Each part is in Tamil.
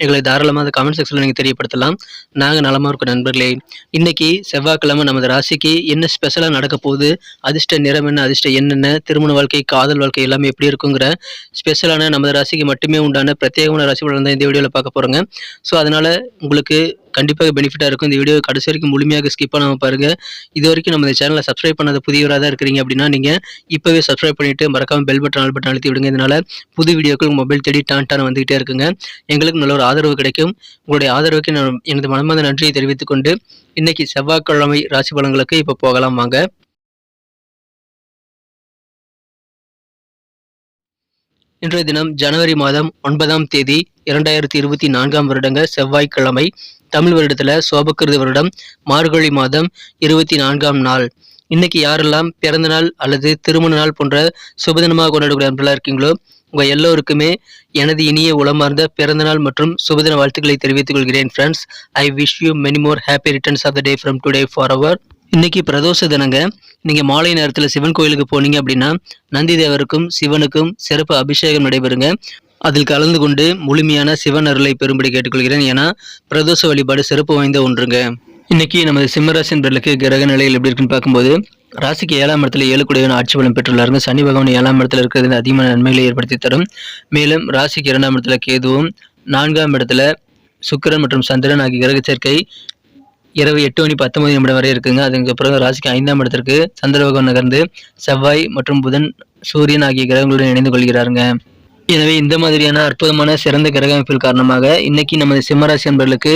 எங்களை தாராளமாக அந்த கமெண்ட் செக்ஷனில் நீங்கள் தெரியப்படுத்தலாம். நாங்கள் நலமாக இருக்கோம் நண்பர்களே. இன்றைக்கி செவ்வாய்க்கிழமை நமது ராசிக்கு என்ன ஸ்பெஷலாக நடக்க போகுது? அதிர்ஷ்ட நிறம் என்ன? அதிர்ஷ்ட என்னென்ன திருமண வாழ்க்கை காதல் வாழ்க்கை எல்லாமே எப்படி இருக்குங்கிற ஸ்பெஷலான நமது ராசிக்கு மட்டுமே உண்டான பிரத்யேகமான ராசி பலன் தான் இந்த வீடியோவில் பார்க்க போகிறோங்க ஸோ அதனால் உங்களுக்கு கண்டிப்பாக பெனிஃபிட்டாக இருக்கும். இந்த வீடியோ கடைசி வரைக்கும் முழுமையாக ஸ்கிப் பண்ணாமல் பாருங்கள் இது வரைக்கும் நம்ம இந்த சேனலை சப்ஸ்கிரைப் பண்ணாத புதியவராக தான் இருக்கிறீங்க அப்படின்னா நீங்கள் இப்போவே சப்ஸ்கிரைப் பண்ணிவிட்டு மறக்காமல் பெல் பட்டன் ஆல் பட்டன் அழுத்தி விடுங்க. இதனால் புது வீடியோக்கள் மொபைல் தேடி டான் டான் வந்துகிட்டே இருக்குங்க. எங்களுக்கு நல்ல ஒரு ஆதரவு கிடைக்கும். உங்களுடைய ஆதரவுக்கு நான் எனது மனமார்ந்த நன்றியை தெரிவித்துக் கொண்டு இன்னைக்கு செவ்வாய்க்கிழமை ராசி பலன்களுக்கு இப்போ போகலாம் வாங்க. இன்றைய தினம் ஜனவரி மாதம் ஒன்பதாம் தேதி இரண்டாயிரத்தி இருபத்தி நான்காம் வருடங்க செவ்வாய்க்கிழமை. தமிழ் வருடத்துல சோபக்கிருத வருடம் மார்கழி மாதம் இருபத்தி நான்காம் நாள். இன்னைக்கு யாரெல்லாம் பிறந்த நாள் அல்லது திருமண நாள் போன்ற சுபதினமாக கொண்டாடக்கூடிய நண்பர்களாக இருக்கீங்களோ உங்கள் எல்லோருக்குமே எனது இனிய உளமார்ந்த பிறந்த நாள் மற்றும் சுபதின வாழ்த்துக்களை தெரிவித்துக் கொள்கிறேன் friends I wish you many more happy returns of the day from today for our இன்னைக்கு பிரதோஷ தினங்க. நீங்கள் மாலை நேரத்தில் சிவன் கோயிலுக்கு போனீங்க அப்படின்னா நந்தி தேவருக்கும் சிவனுக்கும் சிறப்பு அபிஷேகம் நடைபெறுங்க. அதில் கலந்து கொண்டு முழுமையான சிவன் அருளை பெரும்படி கேட்டுக்கொள்கிறேன் ஏன்னா பிரதோஷ வழிபாடு சிறப்பு வாய்ந்த ஒன்றுங்க. இன்னைக்கு நமது சிம்மராசி என்பர்களுக்கு கிரக நிலையில் எப்படி இருக்குன்னு பார்க்கும்போது ராசிக்கு ஏழாம் இடத்துல ஏழு குடையவன் ஆட்சி பலம் பெற்றுள்ளாருங்க. சனி பகவான் ஏழாம் இடத்துல இருக்கிறது அதிகமான நன்மைகளை ஏற்படுத்தி தரும். மேலும் ராசிக்கு இரண்டாம் இடத்துல கேதுவும் நான்காம் இடத்துல சுக்கிரன் மற்றும் சந்திரன் ஆகிய கிரக சேர்க்கை இரவு எட்டு மணி பத்தொன்பது நிமிடம் வரை இருக்குங்க. அதுக்கப்புறம் ராசிக்கு ஐந்தாம் இடத்திற்கு சந்திர பகவான் நகர்ந்து செவ்வாய் மற்றும் புதன் சூரியன் ஆகிய கிரகங்களுடன் இணைந்து கொள்கிறாருங்க. எனவே இந்த மாதிரியான அற்புதமான சிறந்த கிரக அமைப்பில் காரணமாக இன்னைக்கு நமது சிம்மராசி அன்பர்களுக்கு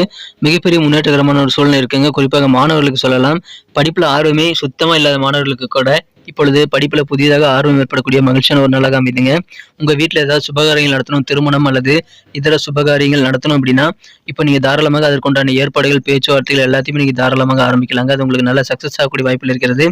மிகப்பெரிய முன்னேற்றகரமான ஒரு சூழ்நிலை இருக்குங்க. குறிப்பாக மாணவர்களுக்கு சொல்லலாம். படிப்புல ஆர்வமே சுத்தமா இல்லாத மாணவர்களுக்கு கூட இப்பொழுது படிப்புல புதிதாக ஆர்வம் ஏற்படக்கூடிய மகிழ்ச்சியான ஒரு நாளாக அமைதுங்க உங்க வீட்டில் ஏதாவது சுபகாரியங்கள் நடத்தணும் திருமணம் அல்லது இதர சுபகாரியங்கள் நடத்தணும் அப்படின்னா இப்போ நீங்க தாராளமாக அதற்குண்டான ஏற்பாடுகள் பேச்சுவார்த்தைகள் எல்லாத்தையுமே நீங்க தாராளமாக ஆரம்பிக்கலாங்க. அது உங்களுக்கு நல்ல சக்சஸ் ஆகக்கூடிய வாய்ப்பில் இருக்கிறது.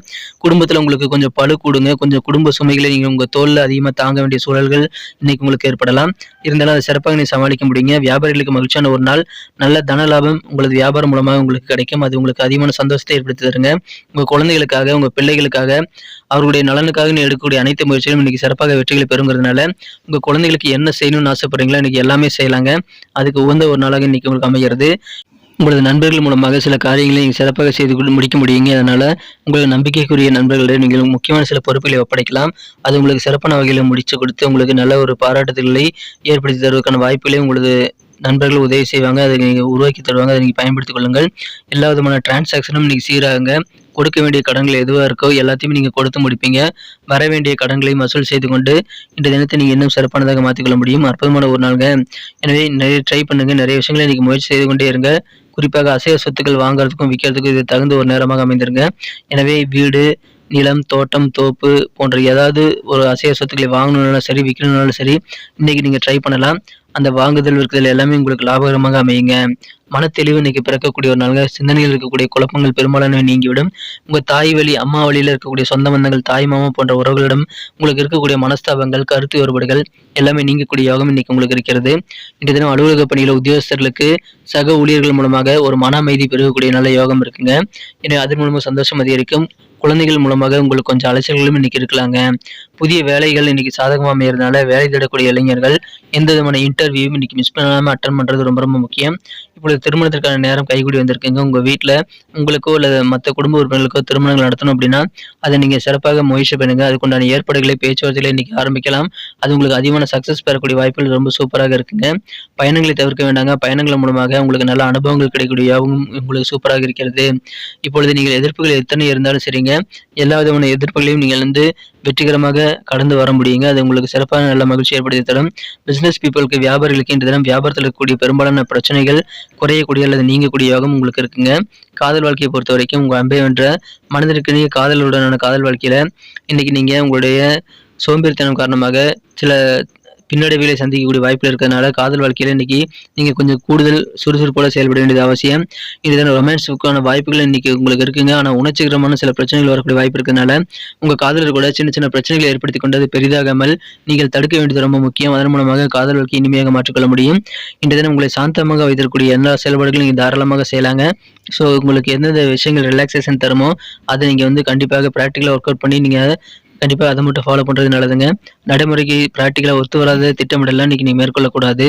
குடும்பத்துல உங்களுக்கு கொஞ்சம் பழு கூடுங்க. கொஞ்சம் குடும்ப சுமைகளை நீங்க உங்க தோல்ல அதிகமாக தாங்க வேண்டிய சூழல்கள் இன்னைக்கு உங்களுக்கு ஏற்படலாம். இருந்தாலும் அதை சிறப்பாக நீ சமாளிக்க முடியுங்க. வியாபாரிகளுக்கு மகிழ்ச்சியான ஒரு நாள். நல்ல தன லாபம் உங்களது வியாபாரம் மூலமாக உங்களுக்கு கிடைக்கும். அது உங்களுக்கு அதிகமான சந்தோஷத்தை ஏற்படுத்தி தருங்க. உங்கள் குழந்தைகளுக்காக உங்கள் பிள்ளைகளுக்காக அவர்களுடைய நலனுக்காக நீ எடுக்கக்கூடிய அனைத்து முயற்சிகளும் இன்னைக்கு சிறப்பாக வெற்றிகளை பெறுங்கிறதுனால உங்கள் குழந்தைகளுக்கு என்ன செய்யணும்னு ஆசைப்படுறீங்களோ இன்னைக்கு எல்லாமே செய்யலாங்க. அதுக்கு உகந்த ஒரு நாளாக இன்னைக்கு உங்களுக்கு அமைகிறது. உங்களது நண்பர்கள் மூலமாக சில காரியங்களை நீங்கள் சிறப்பாக செய்து கொண்டு முடிக்க முடியுங்க. அதனால் உங்களுக்கு நம்பிக்கைக்குரிய நண்பர்களிடம் நீங்கள் முக்கியமான சில பொறுப்புகளை ஒப்படைக்கலாம். அது உங்களுக்கு சிறப்பான வகையில் முடிச்சு கொடுத்து உங்களுக்கு நல்ல ஒரு பாராட்டுதல்களை ஏற்படுத்தி தருவதற்கான வாய்ப்புகளை உங்களது நண்பர்கள் உதவி செய்வாங்க அதை நீங்கள் உருவாக்கி தருவாங்க அதை நீங்கள் பயன்படுத்திக் கொள்ளுங்கள். எல்லா விதமான டிரான்சாக்ஷனும் நீங்கள் சீராகுங்க கொடுக்க வேண்டிய கடன்கள் எதுவாக இருக்கோ எல்லாத்தையுமே நீங்கள் கொடுத்து முடிப்பீங்க. வர வேண்டிய கடன்களையும் வசூல் செய்து கொண்டு இந்த தினத்தை நீங்கள் இன்னும் சிறப்பானதாக மாற்றிக்கொள்ள முடியும். அற்புதமான ஒரு நாளுங்க. எனவே நிறைய ட்ரை பண்ணுங்கள் நிறைய விஷயங்களை இன்றைக்கி முயற்சி செய்து கொண்டே இருங்க. குறிப்பாக அசைய சொத்துக்கள் வாங்குறதுக்கும் விற்கிறதுக்கும் இது தகுந்த ஒரு நேரமாக அமைந்திருங்க. எனவே வீடு நிலம் தோட்டம் தோப்பு போன்ற ஏதாவது ஒரு அசைய சொத்துக்களை வாங்கணுன்னாலும் சரி விற்கணுன்னாலும் சரி இன்றைக்கி நீங்கள் ட்ரை பண்ணலாம். அந்த வாங்குதல் விற்குதல் எல்லாமே உங்களுக்கு லாபகரமாக அமையுங்க. மனத்தெளிவு இன்னைக்கு பிறக்கக்கூடிய ஒரு நாளாக சிந்தனையில் இருக்கக்கூடிய குழப்பங்கள் பெரும்பாலானவை நீங்கிவிடும். உங்க தாய் வழி அம்மா வழியில் இருக்கக்கூடிய சொந்த பந்தங்கள் தாய் மாமா போன்ற உறவுகளிடம் உங்களுக்கு இருக்கக்கூடிய மனஸ்தாபங்கள் கருத்து வேறுபாடுகள் எல்லாமே நீங்கக்கூடிய யோகம் இன்னைக்கு உங்களுக்கு இருக்கிறது. இன்றைய தினம் அலுவலக பணியில் உத்தியோகஸ்தர்களுக்கு சக ஊழியர்கள் மூலமாக ஒரு மன அமைதி பெருகக்கூடிய நல்ல யோகம் இருக்குங்க. எனவே அதன் மூலமாக சந்தோஷம் அதிகரிக்கும். குழந்தைகள் மூலமாக உங்களுக்கு கொஞ்சம் அலைச்சல்களும் இன்னைக்கு இருக்கலாங்க. புதிய வேலைகள் இன்னைக்கு சாதகமாக அமையறதுனால வேலை தேடக்கூடிய இளைஞர்கள் எந்த விதமான இன்டர்வியூவும் இன்னைக்கு மிஸ் பண்ணாமல் அட்டன் பண்ணுறது ரொம்ப ரொம்ப முக்கியம். இப்பொழுது திருமணத்திற்கான நேரம் கைகூடி வந்திருக்குங்க. உங்கள் வீட்டில் உங்களுக்கோ அல்லது மற்ற குடும்ப உறுப்பினர்களுக்கோ திருமணங்கள் நடத்தணும் அப்படின்னா அதை நீங்கள் சிறப்பாக முயற்சி பண்ணுங்க. அதுக்குண்டான ஏற்பாடுகளை பேச்சுவார்த்தைகளை இன்னைக்கு ஆரம்பிக்கலாம். அது உங்களுக்கு அதிகமான சக்ஸஸ் பெறக்கூடிய வாய்ப்புகள் ரொம்ப சூப்பராக இருக்குங்க. பயணங்களை தவிர்க்க வேண்டாங்க. பயணங்கள் மூலமாக உங்களுக்கு நல்ல அனுபவங்கள் கிடைக்கக்கூடிய யாவும் உங்களுக்கு சூப்பராக இருக்கிறது. இப்பொழுது நீங்கள் எதிர்ப்புகள் எத்தனை இருந்தாலும் சரிங்க. எல்லா விதமான எதிர்ப்புகளையும் நீங்கள் வந்து வெற்றிகரமாக கடந்து வர முடியுங்க. அது உங்களுக்கு சிறப்பான நல்ல மகிழ்ச்சி ஏற்படுத்தி தரும். பிசினஸ் பீப்புளுக்கு வியாபாரிகளுக்கு இன்று தினம் வியாபாரத்தில் இருக்கக்கூடிய பெரும்பாலான பிரச்சனைகள் குறையக்கூடிய அல்லது நீங்கக்கூடிய யோகம் உங்களுக்கு இருக்குங்க. காதல் வாழ்க்கையை பொறுத்த வரைக்கும் உங்கள் அன்பை வென்ற மனதிற்கு நீங்க காதலுடனான காதல் வாழ்க்கையில் இன்னைக்கு நீங்க உங்களுடைய சோம்பேறித்தனம் காரணமாக சில பின்னடைவுகளை சந்திக்கக்கூடிய வாய்ப்பில் இருக்கிறதுனால காதல் வாழ்க்கையில் இன்னைக்கு நீங்கள் கொஞ்சம் கூடுதல் சுறுசுறுப்போட செயல்பட வேண்டியது அவசியம். இதுதான் ரொமான்ஸுக்கான வாய்ப்புகள் இன்னைக்கு உங்களுக்கு இருக்குங்க. ஆனால் உணர்ச்சிகரமான சில பிரச்சனைகள் வரக்கூடிய வாய்ப்பு இருக்கிறதுனால உங்கள் காதலர் கூட சின்ன சின்ன பிரச்சனைகளை ஏற்படுத்தி கொண்டது பெரிதாகாமல் நீங்கள் தடுக்க வேண்டியது ரொம்ப முக்கியம். அதன் மூலமாக காதல் வாழ்க்கை இனிமையாக மாற்றிக்கொள்ள முடியும். இன்றைய தினம் உங்களை சாந்தமாக வைத்திருக்கக்கூடிய எல்லா செயல்பாடுகளும் நீங்கள் தாராளமாக செய்யலாங்க. ஸோ உங்களுக்கு எந்தெந்த விஷயங்கள் ரிலாக்ஸேஷன் தருமோ அதை நீங்கள் வந்து கண்டிப்பாக ப்ராக்டிக்கலாக ஒர்க் அவுட் பண்ணி நீங்கள் கண்டிப்பாக அதை மட்டும் ஃபாலோ பண்ணுறது நல்லதுங்க. நடைமுறைக்கு ப்ராக்டிக்கலாக ஒத்து வராத திட்டமிடலாம் இன்றைக்கி நீங்கள் மேற்கொள்ளக்கூடாது.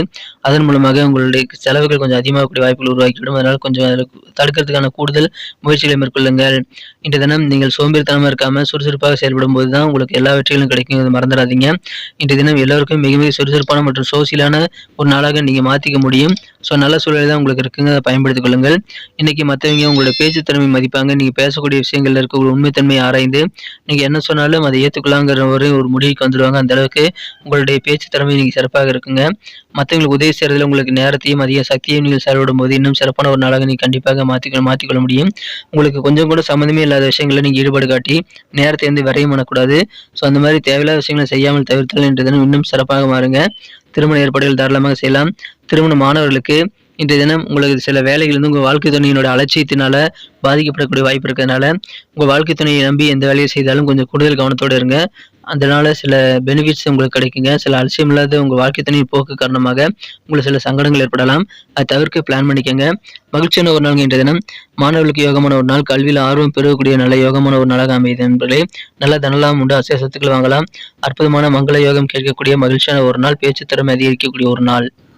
அதன் மூலமாக உங்களுடைய செலவுகள் கொஞ்சம் அதிகமாகக்கூடிய வாய்ப்புகள் உருவாக்கிவிடும் அதனால் கொஞ்சம் அதில் தடுக்கிறதுக்கான கூடுதல் முயற்சிகளை மேற்கொள்ளுங்கள். இன்று தினம் நீங்கள் சோம்பேறித்தனமாக இருக்காமல் சுறுசுறுப்பாக செயல்படும் போது தான் உங்களுக்கு எல்லா வெற்றிகளும் கிடைக்கும். இதை மறந்துடாதீங்க. இன்று தினம் எல்லோருக்கும் மிக மிக சுறுசுறுப்பான மற்றும் சோசியலான ஒரு நாளாக நீங்கள் மாற்றிக்க முடியும். ஸோ நல்ல சூழல் தான் உங்களுக்கு இருக்குங்க. அதை பயன்படுத்திக் கொள்ளுங்கள். இன்றைக்கி மற்றவங்க உங்களோட பேச்சு திறமை மதிப்பாங்க. நீங்கள் பேசக்கூடிய விஷயங்கள்ல இருக்க உண்மைத்தன்மை ஆராய்ந்து நீங்கள் என்ன சொன்னாலும் அதை ஏற்றுக்கலாங்கிற ஒரு ஒரு முடிவுக்கு வந்துடுவாங்க அந்த அளவுக்கு உங்களுடைய பேச்சு திறமை நீங்கள் சிறப்பாக இருக்குங்க. மற்றவங்களுக்கு உதவி செய்கிறதுல உங்களுக்கு நேரத்தையும் அதிக சக்தியும் நீங்கள் செலவிடும் போது இன்னும் சிறப்பான ஒரு நாளாக நீங்கள் கண்டிப்பாக மாற்றிக்க மாற்றிக்கொள்ள முடியும். உங்களுக்கு கொஞ்சம் கூட சம்மந்தமே இல்லாத விஷயங்களில் நீங்கள் ஈடுபாடு காட்டி நேரத்தை வந்து விரையும் பண்ணக்கூடாது. ஸோ அந்த மாதிரி தேவையில்லாத விஷயங்களை செய்யாமல் தவிர்த்தல் என்ற தினம் இன்னும் சிறப்பாக மாறுங்க. திருமண ஏற்பாடுகள் தாராளமாக செய்யலாம். திருமண மாணவர்களுக்கு இன்றைய தினம் உங்களுக்கு சில வேலைகள் வந்து உங்கள் வாழ்க்கை துணையினோட அலட்சியத்தினால பாதிக்கப்படக்கூடிய வாய்ப்பு இருக்கிறதுனால உங்கள் வாழ்க்கை துணையை நம்பி எந்த வேலையை செய்தாலும் கொஞ்சம் கூடுதல் கவனத்தோடு இருங்க. அதனால சில பெனிஃபிட்ஸ் உங்களுக்கு கிடைக்குங்க. சில அலட்சியம் இல்லாத உங்கள் வாழ்க்கை துணையின் போக்கு காரணமாக உங்களுக்கு சில சங்கடங்கள் ஏற்படலாம். அதை தவிர்க்க பிளான் பண்ணிக்கோங்க. மகிழ்ச்சியான ஒரு நாள் இன்றைய தினம். மாணவர்களுக்கு யோகமான ஒரு நாள். கல்வியில் ஆர்வம் பெறக்கூடிய நல்ல யோகமான ஒரு நாளாக அமையுது என்பர்களே நல்ல தனலாம் உண்டு. அசை சொத்துக்கள் வாங்கலாம். அற்புதமான மங்கள யோகம் கேட்கக்கூடிய மகிழ்ச்சியான ஒரு நாள். பேச்சு திறமை அதிகரிக்கக்கூடிய ஒரு நாள்.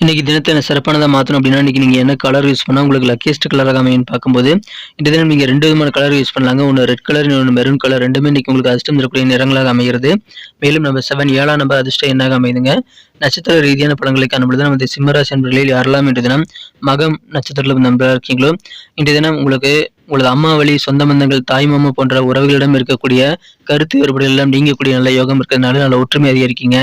இன்றைக்கி தினத்தை என்ன சிறப்பானதாக மாற்றணும் அப்படின்னா இன்னைக்கு நீங்கள் என்ன கலர் யூஸ் பண்ணால் உங்களுக்கு லக்கியஸ்ட் கலராக அமையும் பார்க்கும்போது இந்த தினம் நீங்கள் ரெண்டு விதமான கலர் யூஸ் பண்ணலாங்க. ஒன்று ரெட் கலர் இன்னொன்று மெரூன் கலர் ரெண்டுமே இன்னைக்கு உங்களுக்கு அதிர்ஷ்டம் தரக்கூடிய நிறங்களாக அமைகிறது. மேலும் நம்ம செவன் ஏழாம் நம்பர் அதிர்ஷ்டம் என்னாக அமைதுங்க நட்சத்திர ரீதியான படங்களை காணும்பொழுது நமது சிம்மராசி நண்பர்களில் யாரெல்லாம் இன்றைய தினம் மகம் நட்சத்திரத்தில் நண்பராக இருக்கீங்களோ இன்றைய தினம் உங்களுக்கு உங்களது அம்மா வழி சொந்த பந்தங்கள் தாய் மாமா போன்ற உறவுகளிடம் இருக்கக்கூடிய கருத்து வேறுபாடுகள் எல்லாம் நீங்கக்கூடிய நல்ல யோகம் இருக்கிறதுனால நல்ல ஒற்றுமை அதிகரிக்கீங்க.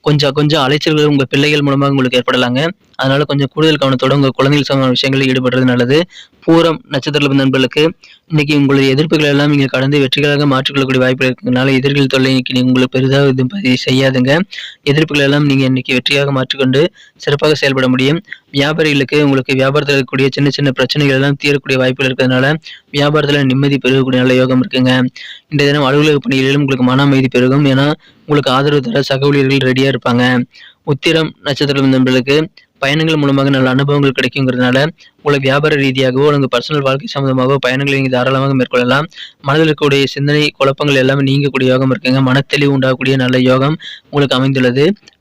கொஞ்சம் கொஞ்சம் அலைச்சல்கள் உங்கள் பிள்ளைகள் மூலமாக உங்களுக்கு ஏற்படலாங்க. அதனால கொஞ்சம் கூடுதல் கவனத்தோட உங்கள் குழந்தைகள் சம்பந்தமான விஷயங்களில் ஈடுபடுறது நல்லது. பூரம் நட்சத்திர நண்பர்களுக்கு இன்னைக்கு உங்களுடைய எதிர்ப்புகள் எல்லாம் நீங்கள் கடந்து வெற்றிகளாக மாற்றிக்கொள்ளக்கூடிய வாய்ப்பு இருக்கிறதுனால எதிர்கள் தொல்லை இன்னைக்கு உங்களுக்கு பெரிதாக இது செய்யாதுங்க. எதிர்ப்புகள் எல்லாம் நீங்கள் இன்னைக்கு வெற்றியாக மாற்றிக்கொண்டு சிறப்பாக செயல்பட முடியும். வியாபாரிகளுக்கு உங்களுக்கு வியாபாரத்தில் இருக்கக்கூடிய சின்ன சின்ன பிரச்சனைகள் எல்லாம் தீரக்கூடிய வாய்ப்புகள் இருக்கிறதுனால வியாபாரத்தில் நிம்மதி பெருகக்கூடிய நல்ல யோகம் இருக்குங்க. இந்த தினம் அலுவலக பணிகளிலும் உங்களுக்கு மன அமைதி பெருகும். ஏன்னா உங்களுக்கு ஆதரவு தர சக ஊழியர்கள் ரெடியாக இருப்பாங்க. உத்திரம் நட்சத்திரம் நண்பர்களுக்கு பயணங்கள் மூலமாக நல்ல அனுபவங்கள் கிடைக்குங்கிறதுனால உங்களுக்கு வியாபார ரீதியாகவோ உங்கள் பர்சனல் வாழ்க்கை சம்பந்தமாகவோ பயணங்களை நீங்கள் தாராளமாக மேற்கொள்ளலாம். மனதில் இருக்கக்கூடிய சிந்தனை குழப்பங்கள் எல்லாமே நீங்கக்கூடிய யோகம் இருக்குங்க. மனத்தெளிவு உண்டாகக்கூடிய நல்ல யோகம் உங்களுக்கு அமைந்துள்ளது.